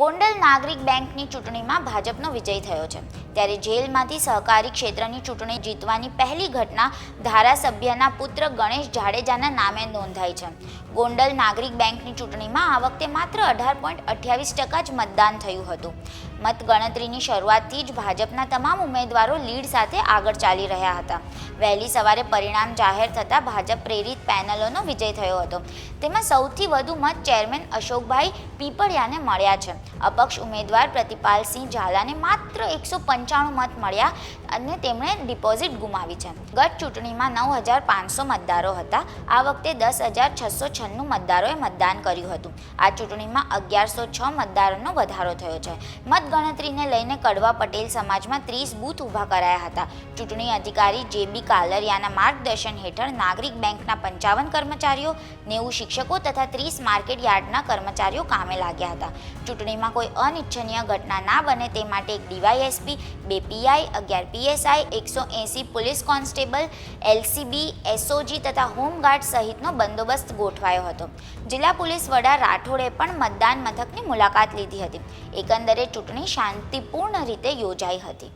ગોંડલ નાગરિક બેંકની ચૂંટણીમાં ભાજપનો વિજય થયો છે. ત્યારે જેલમાંથી સહકારી ક્ષેત્રની ચૂંટણી જીતવાની પહેલી ઘટના ધારાસભ્યના પુત્ર ગણેશ જાડેજાના નામે નોંધાઈ છે. ગોંડલ નાગરિક બેંકની ચૂંટણીમાં આ વખતે માત્ર અઢાર પોઈન્ટ અઠ્યાવીસ ટકા જ મતદાન થયું હતું. મતગણતરીની શરૂઆતથી જ ભાજપના તમામ ઉમેદવારો લીડ સાથે આગળ ચાલી રહ્યા હતા. વહેલી સવારે પરિણામ જાહેર થતાં ભાજપ પ્રેરિત પેનલોનો વિજય થયો હતો. તેમાં સૌથી વધુ મત ચેરમેન અશોકભાઈ પીપળિયાને મળ્યા છે. અપક્ષ ઉમેદવાર પ્રતિપાલસિંહ ઝાલાને માત્ર એકસો પંચાણું મત મળ્યા. અને તેમણે ડિપોઝિટ ગુમાવી છે. ગત ચૂંટણીમાં નવ હજાર પાંચસો મતદારો હતા. આ વખતે દસ હજાર છસો છન્નું મતદારોએ મતદાન કર્યું હતું. આ ચૂંટણીમાં અગિયારસો છ મતદારોનો વધારો થયો છે. મતગણતરીને લઈને કડવા પટેલ સમાજમાં ત્રીસ બૂથ ઊભા કરાયા હતા. ચૂંટણી અધિકારી જે બી કાલરિયાના માર્ગદર્શન હેઠળ નાગરિક બેંકના પંચાવન કર્મચારીઓ, નેવું શિક્ષકો તથા ત્રીસ માર્કેટ યાર્ડના કર્મચારીઓ કામે લાગ્યા હતા. ચૂંટણીમાં કોઈ અનિચ્છનીય ઘટના ના બને તે માટે એક ડીવાયએસપી, બે પીઆઈ, અગિયાર પીએસઆઈ એકસો એંસી પોલીસ કોન્સ્ટેબલ, એલસીબી, એસઓજી તથા હોમગાર્ડ સહિતનો બંદોબસ્ત ગોઠવાયો હતો. જિલ્લા પોલીસ વડા રાઠોડે પણ મતદાન મથકની મુલાકાત લીધી હતી. એકંદરે ચૂંટણી શાંતિપૂર્ણ રીતે યોજાઈ હતી.